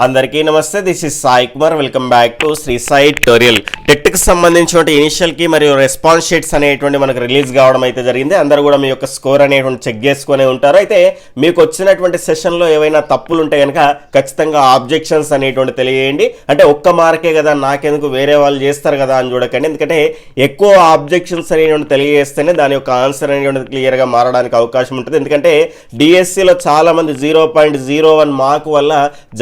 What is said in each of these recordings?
అందరికీ నమస్తే this is Sai Kumar. Welcome back to Shri Sai tutorial టెట్కి సంబంధించినటువంటి ఇనిషియల్కి మరియు రెస్పాన్స్ షీట్స్ అనేటువంటి మనకు రిలీజ్ కావడం అయితే జరిగింది. అందరూ కూడా మీ యొక్క స్కోర్ అనేటువంటి చెక్ చేసుకునే ఉంటారు. అయితే మీకు వచ్చినటువంటి సెషన్లో ఏవైనా తప్పులు ఉంటే కనుక ఖచ్చితంగా ఆబ్జెక్షన్స్ అనేటువంటి తెలియజేయండి. అంటే ఒక్క మార్కే కదా నాకెందుకు వేరే వాళ్ళు చేస్తారు కదా అని చూడకండి. ఎందుకంటే ఎక్కువ ఆబ్జెక్షన్స్ అనేటువంటి తెలియజేస్తేనే దాని యొక్క ఆన్సర్ అనేటువంటి క్లియర్గా మారడానికి అవకాశం ఉంటుంది. ఎందుకంటే డిఎస్సిలో చాలామంది zero point zero one mark వల్ల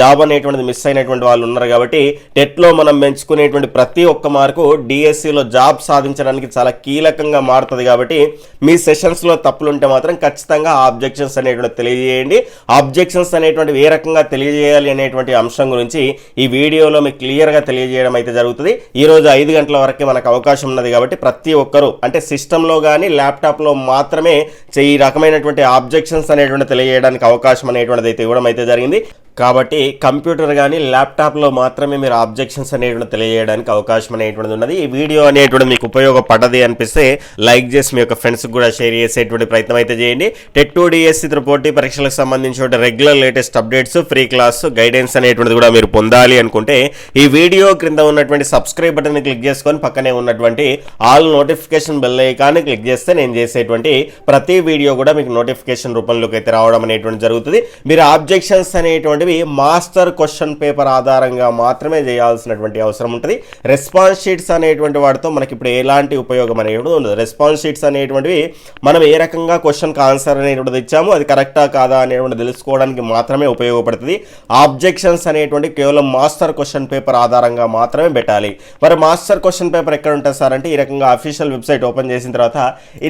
జాబ్ అనే అనేటువంటిది మిస్ అయినటువంటి వాళ్ళు ఉన్నారు కాబట్టి టెట్లో మనం పెంచుకునేటువంటి ప్రతి ఒక్క మార్కు డిఎస్సిలో జాబ్ సాధించడానికి చాలా కీలకంగా మారుతుంది కాబట్టి మీ సెషన్స్లో తప్పులుంటే మాత్రం ఖచ్చితంగా ఆబ్జెక్షన్స్ అనేటువంటి తెలియజేయండి. ఆబ్జెక్షన్స్ అనేటువంటి ఏ రకంగా తెలియజేయాలి అనేటువంటి అంశం గురించి ఈ వీడియోలో మీకు క్లియర్గా తెలియజేయడం అయితే జరుగుతుంది. ఈరోజు ఐదు గంటల వరకే మనకు అవకాశం ఉన్నది కాబట్టి ప్రతి ఒక్కరూ అంటే సిస్టంలో కానీ ల్యాప్టాప్లో మాత్రమే చే- ఈ రకమైనటువంటి ఆబ్జెక్షన్స్ అనేటువంటి తెలియజేయడానికి అవకాశం అనేటువంటిది అయితే ఇవ్వడం అయితే జరిగింది. కాబట్టి కంప్యూటర్ కానీ ల్యాప్టాప్లో మాత్రమే మీరు ఆబ్జెక్షన్స్ అనేటువంటి తెలియజేయడానికి అవకాశం అనేటువంటిది ఉన్నది. ఈ వీడియో అనేటువంటి మీకు ఉపయోగపడది అనిపిస్తే లైక్ చేసి మీ యొక్క ఫ్రెండ్స్కి కూడా షేర్ చేసేటువంటి ప్రయత్నం అయితే చేయండి. టెట్ టూ డిఎస్సి పోటీ పరీక్షలకు సంబంధించిన regular latest updates free class guidance అనేటువంటిది కూడా మీరు పొందాలి అనుకుంటే ఈ వీడియో క్రింద ఉన్నటువంటి సబ్స్క్రైబ్ బటన్ క్లిక్ చేసుకొని పక్కనే ఉన్నటువంటి ఆల్ నోటిఫికేషన్ బెల్ ఐకాన్ని క్లిక్ చేస్తే నేను చేసేటువంటి ప్రతి వీడియో కూడా మీకు నోటిఫికేషన్ రూపంలోకి అయితే రావడం అనేటువంటి జరుగుతుంది. మీరు ఆబ్జెక్షన్స్ అనేటువంటి అనేటువంటివి మాస్టర్ క్వశ్చన్ పేపర్ ఆధారంగా మాత్రమే చేయాల్సినటువంటి అవసరం ఉంటుంది. రెస్పాన్స్ షీట్స్ అనేటువంటి వాటితో మనకి ఇప్పుడు ఎలాంటి ఉపయోగం అనేటువంటిది ఉండదు. రెస్పాన్స్ షీట్స్ అనేటువంటివి మనం ఏ రకంగా క్వశ్చన్కి ఆన్సర్ అనేటువంటిది ఇచ్చామో అది కరెక్టా కాదా అనేటువంటి తెలుసుకోవడానికి మాత్రమే ఉపయోగపడుతుంది. ఆబ్జెక్షన్స్ అనేటువంటి కేవలం మాస్టర్ క్వశ్చన్ పేపర్ ఆధారంగా మాత్రమే పెట్టాలి. మరి మాస్టర్ క్వశ్చన్ పేపర్ ఎక్కడ ఉంటుంది సార్ అంటే ఈ రకంగా అఫీషియల్ వెబ్సైట్ ఓపెన్ చేసిన తర్వాత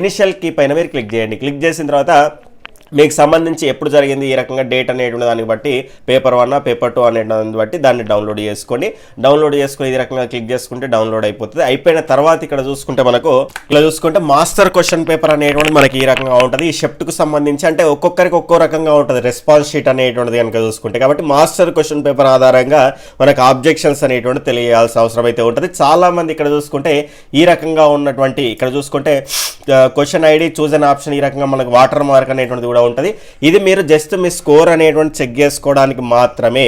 ఇనిషియల్ కీ పైన మీరు క్లిక్ చేయండి. క్లిక్ చేసిన తర్వాత మీకు సంబంధించి ఎప్పుడు జరిగింది ఈ రకంగా డేట్ అనేటువంటి దాన్ని బట్టి పేపర్ వన్ పేపర్ టూ అనే దాన్ని బట్టి దాన్ని డౌన్లోడ్ చేసుకోండి. డౌన్లోడ్ చేసుకుని ఈ రకంగా క్లిక్ చేసుకుంటే డౌన్లోడ్ అయిపోతుంది. అయిపోయిన తర్వాత ఇక్కడ చూసుకుంటే మనకు ఇలా చూసుకుంటే మాస్టర్ క్వశ్చన్ పేపర్ అనేటువంటి మనకి ఈ రకంగా ఉంటుంది. ఈ షిఫ్ట్కు సంబంధించి అంటే ఒక్కొక్కరికి ఒక్కో రకంగా ఉంటుంది. రెస్పాన్స్ షీట్ అనేటువంటిది కనుక చూసుకుంటే. కాబట్టి మాస్టర్ క్వశ్చన్ పేపర్ ఆధారంగా మనకు ఆబ్జెక్షన్స్ అనేటువంటి తెలియాల్సిన అవసరం అయితే ఉంటుంది. చాలామంది ఇక్కడ చూసుకుంటే ఈ రకంగా ఉన్నటువంటి ఇక్కడ చూసుకుంటే క్వశ్చన్ ఐడి చూజ్ అనే ఆప్షన్ ఈ రకంగా మనకు వాటర్ మార్క్ అనేటువంటిది కూడా ఉంటుంది. ఇది మీరు జస్ట్ మీ స్కోర్ అనేటువంటి చెక్ చేసుకోవడానికి మాత్రమే.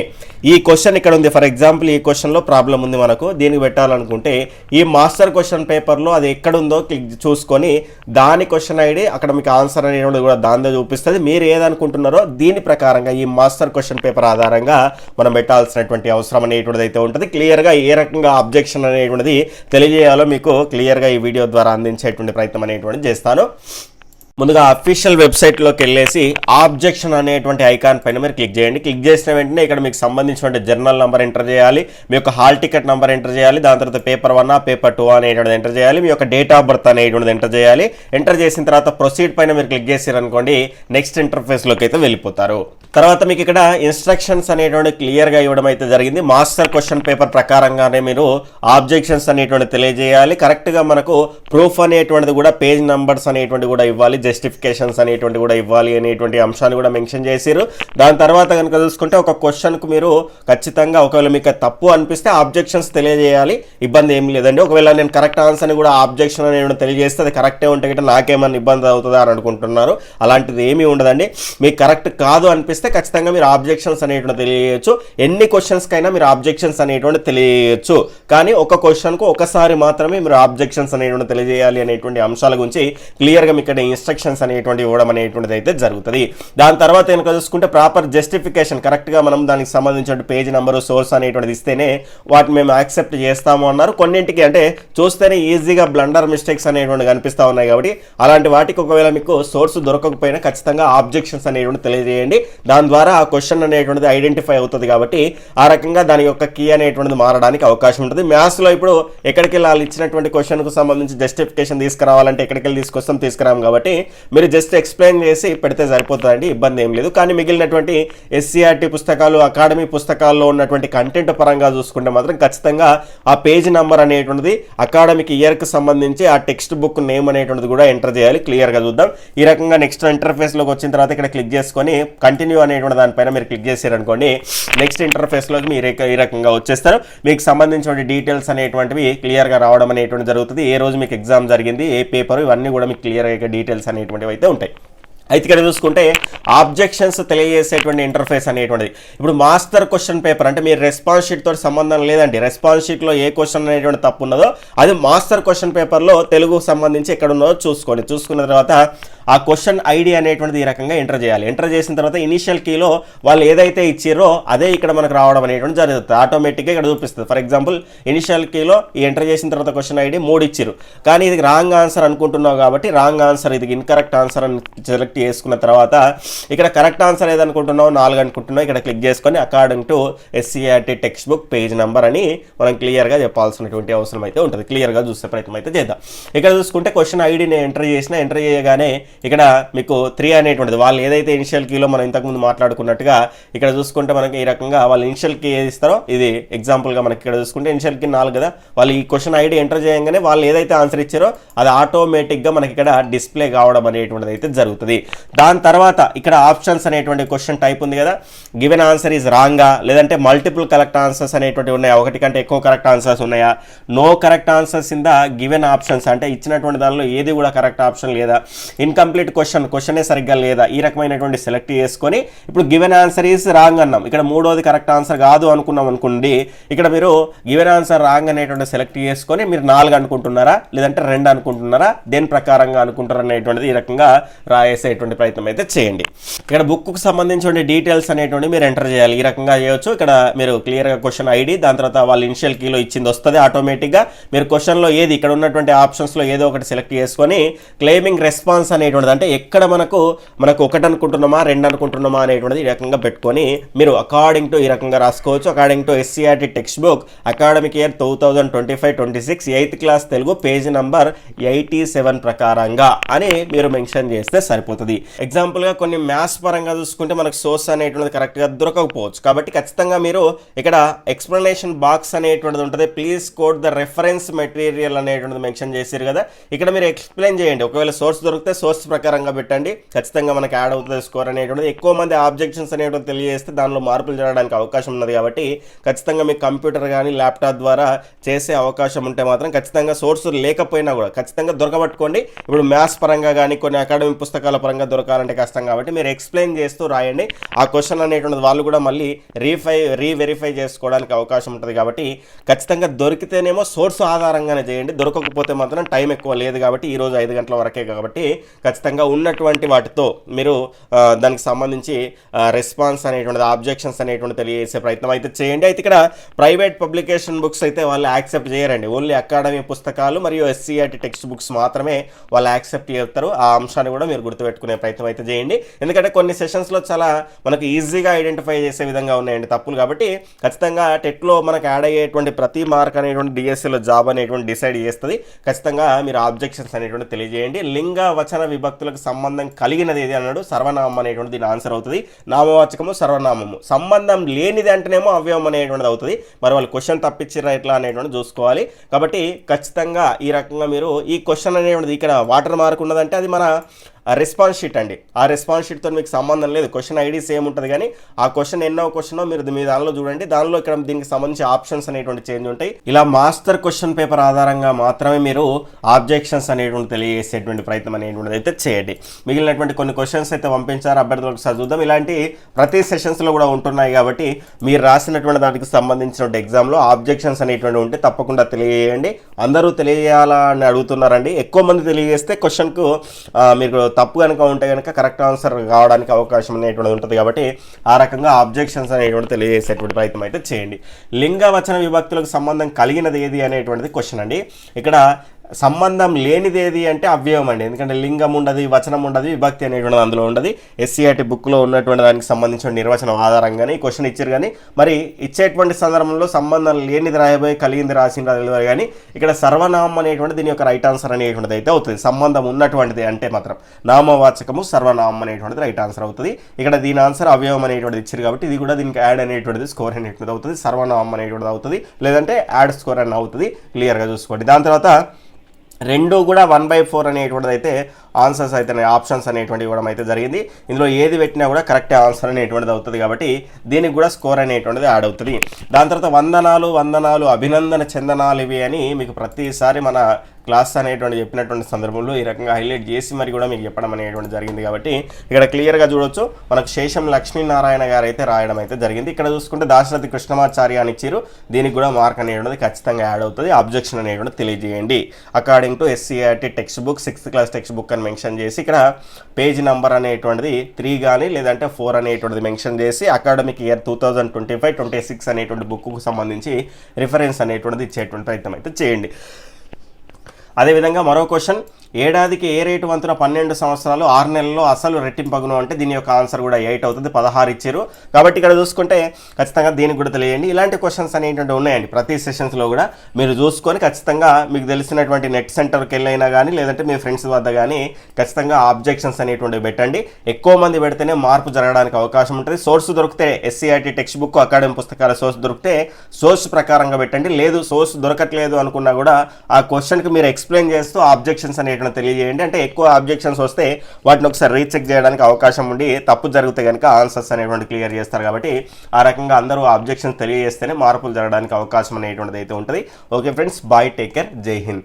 ఈ క్వశ్చన్ ఇక్కడ ఉంది. ఫర్ ఎగ్జాంపుల్ ఈ క్వశ్చన్లో ప్రాబ్లం ఉంది మనకు. దీనికి పెట్టాలనుకుంటే ఈ మాస్టర్ క్వశ్చన్ పేపర్లో అది ఎక్కడుందో క్లిక్ చూసుకొని దాని క్వశ్చన్ ఐడి అక్కడ మీకు ఆన్సర్ అనేటువంటిది కూడా దానిలో చూపిస్తుంది. మీరు ఏదనుకుంటున్నారో దీని ప్రకారంగా ఈ మాస్టర్ క్వశ్చన్ పేపర్ ఆధారంగా మనం పెట్టాల్సినటువంటి అవసరం అనేటువంటిది అయితే ఉంటుంది. క్లియర్గా ఏ రకంగా అబ్జెక్షన్ అనేటువంటిది తెలియజేయాలో మీకు క్లియర్గా ఈ వీడియో ద్వారా అందించేటువంటి ప్రయత్నం అనేటువంటిది చేస్తాను. ముందుగా అఫీషియల్ వెబ్సైట్లోకి వెళ్ళేసి ఆబ్జెక్షన్ అనేటువంటి ఐకాన్ పైన మీరు క్లిక్ చేయండి. క్లిక్ చేసిన వెంటనే ఇక్కడ మీకు సంబంధించినటువంటి జర్నల్ నెంబర్ ఎంటర్ చేయాలి. మీ యొక్క హాల్ టికెట్ నెంబర్ ఎంటర్ చేయాలి. దాని తర్వాత పేపర్ వన్ పేపర్ టూ అనేటువంటిది ఎంటర్ చేయాలి. మీ యొక్క డేట్ ఆఫ్ బర్త్ అనేటువంటిది ఎంటర్ చేయాలి. ఎంటర్ చేసిన తర్వాత ప్రొసీడ్ పైన మీరు క్లిక్ చేసారనుకోండి నెక్స్ట్ ఇంటర్ఫేస్లోకి అయితే వెళ్ళిపోతారు. తర్వాత మీకు ఇక్కడ ఇన్స్ట్రక్షన్స్ అనేటువంటి క్లియర్గా ఇవ్వడం అయితే జరిగింది. మాస్టర్ క్వశ్చన్ పేపర్ ప్రకారంగానే మీరు ఆబ్జెక్షన్స్ అనేటువంటి తెలియజేయాలి. కరెక్ట్గా మనకు ప్రూఫ్ అనేటువంటిది కూడా పేజ్ నెంబర్స్ అనేటువంటి కూడా ఇవ్వాలి. జస్టిఫికేషన్స్ అనేటువంటి కూడా ఇవ్వాలి అనేటువంటి అంశాన్ని కూడా మెన్షన్ చేశారు దాని తర్వాత కనుక చూసుకుంటే ఒక క్వశ్చన్కు మీరు ఖచ్చితంగా ఒకవేళ మీకు తప్పు అనిపిస్తే ఆబ్జెక్షన్స్ తెలియజేయాలి. ఇబ్బంది ఏం లేదండి. ఒకవేళ నేను కరెక్ట్ ఆన్సర్ని కూడా ఆబ్జెక్షన్ అనేది తెలియజేస్తే అది కరెక్టే ఉంటే గిట్ట నాకేమైనా ఇబ్బంది అవుతుందా అని అనుకుంటున్నారు. అలాంటిది ఏమీ ఉండదండి. మీకు కరెక్ట్ కాదు అనిపిస్తే ఖచ్చితంగా మీరు ఆబ్జెక్షన్స్ అనేటువంటి తెలియజేయచ్చు. ఎన్ని క్వశ్చన్స్కైనా మీరు ఆబ్జెక్షన్స్ అనేటువంటి తెలియజేయచ్చు. కానీ ఒక క్వశ్చన్కు ఒకసారి మాత్రమే మీరు ఆబ్జెక్షన్స్ అనేటువంటి తెలియజేయాలి అనేటువంటి అంశాల గురించి క్లియర్గా మీకు ఇక్కడ ఇన్స్ట్రక్షన్స్ అనేటువంటి ఇవ్వడం అనేటువంటిది అయితే జరుగుతుంది. దాని తర్వాత కనుక చూసుకుంటే ప్రాపర్ జస్టిఫికేషన్ కరెక్ట్గా మనం దానికి సంబంధించిన పేజ్ నెంబరు సోర్స్ అనేటువంటిది ఇస్తేనే వాటిని మేము యాక్సెప్ట్ చేస్తాము అన్నారు. కొన్నింటికి అంటే చూస్తేనే ఈజీగా బ్లండర్ మిస్టేక్స్ అనేటువంటి కనిపిస్తూ ఉన్నాయి కాబట్టి అలాంటి వాటికి ఒకవేళ మీకు సోర్స్ దొరకకపోయినా ఖచ్చితంగా ఆబ్జెక్షన్స్ అనేటువంటి తెలియజేయండి. దాని ద్వారా ఆ క్వశ్చన్ అనేటువంటిది ఐడెంటిఫై అవుతుంది కాబట్టి ఆ రకంగా దాని యొక్క కీ అనేటువంటిది మారడానికి అవకాశం ఉంటుంది. మ్యాథ్స్లో ఇప్పుడు ఎక్కడికి వెళ్ళి వాళ్ళు ఇచ్చినటువంటి క్వశ్చన్కు సంబంధించి జస్టిఫికేషన్ తీసుకురావాలంటే ఎక్కడికి వెళ్ళి తీసుకొస్తాం? తీసుకురాము కాబట్టి మీరు జస్ట్ ఎక్స్ప్లెయిన్ చేసి పెడితే సరిపోతుందండి ఇబ్బంది ఏం లేదు. కానీ మిగిలినటువంటి ఎస్సీఆర్టీ పుస్తకాలు అకాడమీ పుస్తకాల్లో ఉన్నటువంటి కంటెంట్ పరంగా చూసుకుంటే మాత్రం ఖచ్చితంగా ఆ పేజ్ నెంబర్ అనేటువంటిది అకాడమిక్ ఇయర్కి సంబంధించి ఆ టెక్స్ట్ బుక్ నేమ్ అనేటువంటిది కూడా ఎంటర్ చేయాలి క్లియర్గా చూద్దాం. ఈ రకంగా నెక్స్ట్ ఇంటర్ఫేస్లోకి వచ్చిన తర్వాత ఇక్కడ క్లిక్ చేసుకొని కంటిన్యూ అనేటువంటి దానిపైన మీరు క్లిక్ చేశారనుకోండి నెక్స్ట్ ఇంటర్ఫేస్లోకి మీరు ఈ రకంగా వచ్చేస్తారు. మీకు సంబంధించిన డీటెయిల్స్ అనేటువంటివి క్లియర్గా రావడం అనేటువంటి జరుగుతుంది. ఏ రోజు మీకు ఎగ్జామ్ జరిగింది ఏ పేపర్ ఇవన్నీ కూడా మీకు క్లియర్గా డీటెయిల్స్ అనేటువంటివి అయితే ఉంటాయి. అయితే ఇక్కడ చూసుకుంటే ఆబ్జెక్షన్స్ తెలియజేసేటువంటి ఇంటర్ఫేస్ అనేటువంటిది. ఇప్పుడు మాస్టర్ క్వశ్చన్ పేపర్ అంటే మీరు రెస్పాన్స్ షీట్ తోటి సంబంధం లేదండి. రెస్పాన్స్ షీట్లో ఏ క్వశ్చన్ అనేటువంటి తప్పు ఉన్నదో అది మాస్టర్ క్వశ్చన్ పేపర్లో తెలుగు సంబంధించి ఎక్కడ ఉన్నదో చూసుకోండి. చూసుకున్న తర్వాత ఆ క్వశ్చన్ ఐడి అనేటువంటిది ఈ రకంగా ఎంటర్ చేయాలి. ఎంటర్ చేసిన తర్వాత ఇనిషియల్ కీలో వాళ్ళు ఏదైతే ఇచ్చారో అదే ఇక్కడ మనకు రావడం అనేటువంటి జరుగుతుంది. ఆటోమేటిక్గా ఇక్కడ చూపిస్తుంది. ఫర్ ఎగ్జాంపుల్ ఇనిషియల్ కీలో ఈ ఎంటర్ చేసిన తర్వాత క్వశ్చన్ ఐడి మూడు ఇచ్చారు కానీ ఇది రాంగ్ ఆన్సర్ అనుకుంటున్నావు కాబట్టి రాంగ్ ఆన్సర్ ఇది ఇన్కరెక్ట్ ఆన్సర్ అని సెలెక్ట్ చేసుకున్న తర్వాత ఇక్కడ కరెక్ట్ ఆన్సర్ ఏదనుకుంటున్నావు? నాలుగు అనుకుంటున్నావు. ఇక్కడ క్లిక్ చేసుకొని according to SCERT textbook page number అని మనం క్లియర్గా చెప్పాల్సినటువంటి అవసరం అయితే ఉంటుంది. క్లియర్గా చూసే ప్రయత్నం అయితే చేద్దాం. ఇక్కడ చూసుకుంటే క్వశ్చన్ ఐడి నేను ఎంటర్ చేసిన ఎంటర్ చేయగానే ఇక్కడ మీకు త్రీ అనేటువంటిది. వాళ్ళు ఏదైతే ఇనిషియల్ కీలో మనం ఇంతకుముందు మాట్లాడుకున్నట్టుగా ఇక్కడ చూసుకుంటే మనకి ఈ రకంగా వాళ్ళు ఇనిషియల్ కీ ఏది ఇస్తారో ఇది ఎగ్జాంపుల్గా మనకి ఇక్కడ చూసుకుంటే ఇనిషియల్ కీ నాలుగు కదా. వాళ్ళు ఈ క్వశ్చన్ ఐడి ఎంటర్ చేయగానే వాళ్ళు ఏదైతే ఆన్సర్ ఇచ్చారో అది ఆటోమేటిక్గా మనకి ఇక్కడ డిస్ప్లే కావడం అనేటువంటిది అయితే జరుగుతుంది. దాని తర్వాత ఇక్కడ ఆప్షన్స్ అనేటువంటి క్వశ్చన్ టైప్ ఉంది కదా. గివెన్ ఆన్సర్ ఈజ్ రాంగా లేదంటే మల్టిపుల్ కరెక్ట్ ఆన్సర్స్ అనేటువంటి ఉన్నాయా? ఒకటి కంటే ఎక్కువ కరెక్ట్ ఆన్సర్స్ ఉన్నాయా? No correct answers in the given options అంటే ఇచ్చినటువంటి దానిలో ఏది కూడా కరెక్ట్ ఆప్షన్ లేదా? ఇన్కంప్లీట్ క్వశ్చన్ క్వశ్చనే సరిగ్గా లేదా? ఈ రకమైనటువంటి సెలెక్ట్ చేసుకొని ఇప్పుడు గివెన్ ఆన్సర్ ఈస్ రాంగ్ అన్నాం. ఇక్కడ మూడోది కరెక్ట్ ఆన్సర్ కాదు అనుకున్నాం అనుకోండి ఇక్కడ మీరు గివెన్ ఆన్సర్ రాంగ్ అనేటువంటి సెలెక్ట్ చేసుకొని మీరు నాలుగు అనుకుంటున్నారా? లేదంటే రెండు అనుకుంటున్నారా? దేని ప్రకారంగా అనుకుంటారు అనేటువంటిది ఈ రకంగా రాయేసేటువంటి ప్రయత్నం అయితే చేయండి. ఇక్కడ బుక్కు సంబంధించిన డీటెయిల్స్ అనేటువంటి మీరు ఎంటర్ చేయాలి. ఈ రకంగా చేయొచ్చు. ఇక్కడ మీరు క్లియర్గా క్వశ్చన్ ఐడి దాని తర్వాత వాళ్ళు ఇనిషియల్ కీలో ఇచ్చింది వస్తుంది. ఆటోమేటిక్గా మీరు క్వశ్చన్లో ఏది ఇక్కడ ఉన్నటువంటి ఆప్షన్స్లో ఏదో ఒకటి సెలెక్ట్ చేసుకొని క్లెయిమింగ్ రెస్పాన్స్ అనే అనేటువంటిది. అంటే ఎక్కడ మనకు మనకు ఒకటి అనుకుంటున్నామా రెండు అనుకుంటున్నామా అనేటువంటిది ఈ రకంగా పెట్టుకొని మీరు అకార్డింగ్ టు ఈ రకంగా రాసుకోవచ్చు. According to SCERT textbook academic year two thousand twenty five twenty six eighth class Telugu page number eighty seven ప్రకారంగా అని మీరు మెన్షన్ చేస్తే సరిపోతుంది. ఎగ్జాంపుల్గా కొన్ని మ్యాథ్స్ పరంగా చూసుకుంటే మనకు సోర్స్ అనేటువంటిది కరెక్ట్గా దొరకకపోవచ్చు. కాబట్టి ఖచ్చితంగా మీరు ఇక్కడ ఎక్స్ప్లెనేషన్ బాక్స్ అనేటువంటిది ఉంటుంది. Please code the reference material అనేటువంటిది మెన్షన్ చేశారు కదా. ఇక్కడ మీరు ఎక్స్ప్లెయిన్ చేయండి. ఒకవేళ సోర్స్ దొరికితే సోర్స్ ప్రకారంగా పెట్టండి. ఖచ్చితంగా మనకి యాడ్ అవుతుంది స్కోర్ అనేటువంటిది. ఎక్కువ మంది ఆబ్జెక్షన్స్ అనేటువంటి తెలియజేస్తే దానిలో మార్పులు జరగడానికి అవకాశం ఉన్నది కాబట్టి ఖచ్చితంగా మీ కంప్యూటర్ కానీ ల్యాప్టాప్ ద్వారా చేసే అవకాశం ఉంటే మాత్రం ఖచ్చితంగా సోర్స్ లేకపోయినా కూడా ఖచ్చితంగా దొరకబట్టుకోండి. ఇప్పుడు మ్యాథ్స్ పరంగా కానీ కొన్ని అకాడమిక్ పుస్తకాల పరంగా దొరకాలంటే కష్టం కాబట్టి మీరు ఎక్స్ప్లెయిన్ చేస్తూ రాయండి. ఆ క్వశ్చన్ అనేటువంటిది వాళ్ళు కూడా మళ్ళీ రీఫై రీవెరిఫై చేసుకోవడానికి అవకాశం ఉంటుంది కాబట్టి ఖచ్చితంగా దొరికితేనేమో సోర్స్ ఆధారంగానే చేయండి. దొరకకపోతే మాత్రం టైం ఎక్కువ లేదు కాబట్టి ఈ రోజు ఐదు గంటల వరకే కాబట్టి ఖచ్చితంగా ఉన్నటువంటి వాటితో మీరు దానికి సంబంధించి రెస్పాన్స్ అనేటువంటిది ఆబ్జెక్షన్స్ అనేటువంటి తెలియజేసే ప్రయత్నం అయితే చేయండి. అయితే ఇక్కడ ప్రైవేట్ పబ్లికేషన్ బుక్స్ అయితే వాళ్ళు యాక్సెప్ట్ చేయరండి. ఓన్లీ అకాడమీ పుస్తకాలు మరియు ఎస్సీఆర్టీ టెక్స్ట్ బుక్స్ మాత్రమే వాళ్ళు యాక్సెప్ట్ చేస్తారు. ఆ అంశాన్ని కూడా మీరు గుర్తుపెట్టుకునే ప్రయత్నం అయితే చేయండి. ఎందుకంటే కొన్ని సెషన్స్లో చాలా మనకు ఈజీగా ఐడెంటిఫై చేసే విధంగా ఉన్నాయండి తప్పులు. కాబట్టి ఖచ్చితంగా టెట్లో మనకు యాడ్ అయ్యేటువంటి ప్రతి మార్క్ అనేటువంటి డిఎస్సీలో జాబ్ అనేటువంటి డిసైడ్ చేస్తుంది. ఖచ్చితంగా మీరు ఆబ్జెక్షన్స్ అనేటువంటి తెలియజేయండి. లింగ వచన భక్తులకు సంబంధం కలిగినది ఏది అన్నాడు? సర్వనామం అనేటువంటి దీని ఆన్సర్ అవుతుంది. నామవాచకము సర్వనామము. సంబంధం లేనిది అంటేనేమో అవ్యయం అనేటువంటిది అవుతుంది. మరి వాళ్ళు క్వశ్చన్ తప్పించారా ఎట్లా అనేటువంటి చూసుకోవాలి. కాబట్టి ఖచ్చితంగా ఈ రకంగా మీరు ఈ క్వశ్చన్ అనేటువంటిది ఇక్కడ వాటర్ మార్క్ ఉన్నదంటే అది మన రెస్పాన్స్ షీట్ అండి. ఆ రెస్పాన్స్ షీట్తో మీకు సంబంధం లేదు. క్వశ్చన్ ఐడి సేమ్ ఉంటుంది కానీ ఆ క్వశ్చన్ ఎన్నో క్వశ్చనో మీరు మీ దానిలో చూడండి. దానిలో ఇక్కడ దీనికి సంబంధించి ఆప్షన్స్ అనేటువంటి చేంజ్ ఉంటాయి. ఇలా మాస్టర్ క్వశ్చన్ పేపర్ ఆధారంగా మాత్రమే మీరు ఆబ్జెక్షన్స్ అనేటువంటి తెలియజేసేటువంటి ప్రయత్నం అనేటువంటిది అయితే చేయండి. మిగిలినటువంటి కొన్ని క్వశ్చన్స్ అయితే పంపించారు. అభ్యర్థులకు చదువుదాం ఇలాంటి ప్రతి సెషన్స్లో కూడా ఉంటున్నాయి కాబట్టి మీరు రాసినటువంటి దానికి సంబంధించిన ఎగ్జామ్లో ఆబ్జెక్షన్స్ అనేటువంటి ఉంటే తప్పకుండా తెలియజేయండి. అందరూ తెలియజేయాలని అడుగుతున్నారండి. ఎక్కువ మంది తెలియజేస్తే క్వశ్చన్కు మీరు తప్పు కనుక ఉంటే కనుక కరెక్ట్ ఆన్సర్ కావడానికి అవకాశం అనేటువంటిది ఉంటుంది కాబట్టి ఆ రకంగా ఆబ్జెక్షన్స్ అనేటువంటి తెలియజేసేటువంటి ప్రయత్నం అయితే చేయండి. లింగ వచన విభక్తులకు సంబంధం కలిగినది ఏది అనేటువంటిది క్వశ్చన్ అండి. ఇక్కడ సంబంధం లేనిదేది అంటే అవ్యయం అండి. ఎందుకంటే లింగం ఉండదు వచనం ఉండదు విభక్తి అనేటువంటిది అందులో ఉండదు. ఎస్సీఆర్టీ బుక్లో ఉన్నటువంటి దానికి సంబంధించిన నిర్వచనం ఆధారంగానే ఈ క్వశ్చన్ ఇచ్చారు కానీ మరి ఇచ్చేటువంటి సందర్భంలో సంబంధం లేనిది రాయబోయి కలిగింది రాసింది తెలియదు కానీ ఇక్కడ సర్వనామం అనేటువంటి దీని యొక్క రైట్ ఆన్సర్ అనేటువంటిది అయితే అవుతుంది. సంబంధం ఉన్నటువంటిది అంటే మాత్రం నామవాచకము సర్వనామం అనేటువంటిది రైట్ ఆన్సర్ అవుతుంది. ఇక్కడ దీని ఆన్సర్ అవయవం అనేటువంటిది ఇచ్చారు కాబట్టి ఇది కూడా దీనికి యాడ్ అనేటువంటిది స్కోర్ అనేటువంటిది అవుతుంది. సర్వనామం అనేటువంటిది అవుతుంది. లేదంటే యాడ్ స్కోర్ అని అవుతుంది. క్లియర్గా చూసుకోండి. దాని తర్వాత రెండు కూడా వన్ బై ఫోర్ అనేటువంటిది అయితే ఆన్సర్స్ అయితే ఆప్షన్స్ అనేటువంటివి ఇవ్వడం అయితే జరిగింది. ఇందులో ఏది పెట్టినా కూడా కరెక్ట్ ఆన్సర్ అనేటువంటిది అవుతుంది కాబట్టి దీనికి కూడా స్కోర్ అనేటువంటిది యాడ్ అవుతుంది. దాని తర్వాత వందనాలు వందనాలు అభినందన చందనాలు ఇవి అని మీకు ప్రతిసారి మన క్లాస్ అనేటువంటి చెప్పినటువంటి సందర్భంలో ఈ రకంగా హైలైట్ చేసి మరి కూడా మీకు చెప్పడం అనేటువంటి జరిగింది కాబట్టి ఇక్కడ క్లియర్గా చూడొచ్చు. మనకు శేషం లక్ష్మీనారాయణ గారు అయితే రాయడం అయితే జరిగింది. ఇక్కడ చూసుకుంటే దాశరథి కృష్ణమాచార్య అని ఇచ్చారు. దీనికి కూడా మార్క్ అనేటువంటిది ఖచ్చితంగా యాడ్ అవుతుంది. అబ్జెక్షన్ అనేటువంటి తెలియజేయండి. According to SCERT textbook sixth class textbook అని మెన్షన్ చేసి ఇక్కడ పేజ్ నెంబర్ అనేటువంటిది త్రీ కానీ లేదంటే ఫోర్ అనేటువంటిది మెన్షన్ చేసి academic year two thousand twenty five twenty six అనేటువంటి బుక్కు సంబంధించి రిఫరెన్స్ అనేటువంటిది ఇచ్చేటువంటి ప్రయత్నం అయితే చేయండి. అదేవిధంగా మరో క్వశ్చన్ ఏడాదికి ఏ రేటు వంతున పన్నెండు సంవత్సరాలు ఆరు నెలల్లో అసలు రెట్టింపగును అంటే దీని యొక్క ఆన్సర్ కూడా ఎయిట్ అవుతుంది పదహారు ఇచ్చారు. కాబట్టి ఇక్కడ చూసుకుంటే ఖచ్చితంగా దీనికి కూడా తెలియండి. ఇలాంటి క్వశ్చన్స్ అనేటువంటి ఉన్నాయండి. ప్రతి సెషన్స్లో కూడా మీరు చూసుకొని ఖచ్చితంగా మీకు తెలిసినటువంటి నెట్ సెంటర్కి వెళ్ళైనా కానీ లేదంటే మీ ఫ్రెండ్స్ వద్ద కానీ ఖచ్చితంగా ఆబ్జెక్షన్స్ అనేటువంటివి పెట్టండి. ఎక్కువ మంది పెడితేనే మార్పు జరగడానికి అవకాశం ఉంటుంది. సోర్స్ దొరికితే ఎస్సీఆర్టీ టెక్స్ట్ బుక్ అకాడమీ పుస్తకాల సోర్స్ దొరికితే సోర్స్ ప్రకారంగా పెట్టండి. లేదు సోర్స్ దొరకట్లేదు అనుకున్నా కూడా ఆ క్వశ్చన్కి మీరు ఎక్స్ప్లెయిన్ చేస్తూ ఆబ్జెక్షన్స్ అనేటువంటి తెలియజేయండి. అంటే ఎక్కువ ఆబ్జెక్షన్స్ వస్తే వాటిని ఒకసారి రీచెక్ చేయడానికి అవకాశం ఉండి తప్పు జరిగితే కనుక ఆన్సర్స్ అనేటువంటి క్లియర్ చేస్తారు కాబట్టి ఆ రకంగా అందరూ అబ్జెక్షన్స్ తెలియజేస్తేనే మార్పులు జరగడానికి అవకాశం అనేటువంటిది అయితే ఉంటుంది. Okay friends bye take care Jai Hind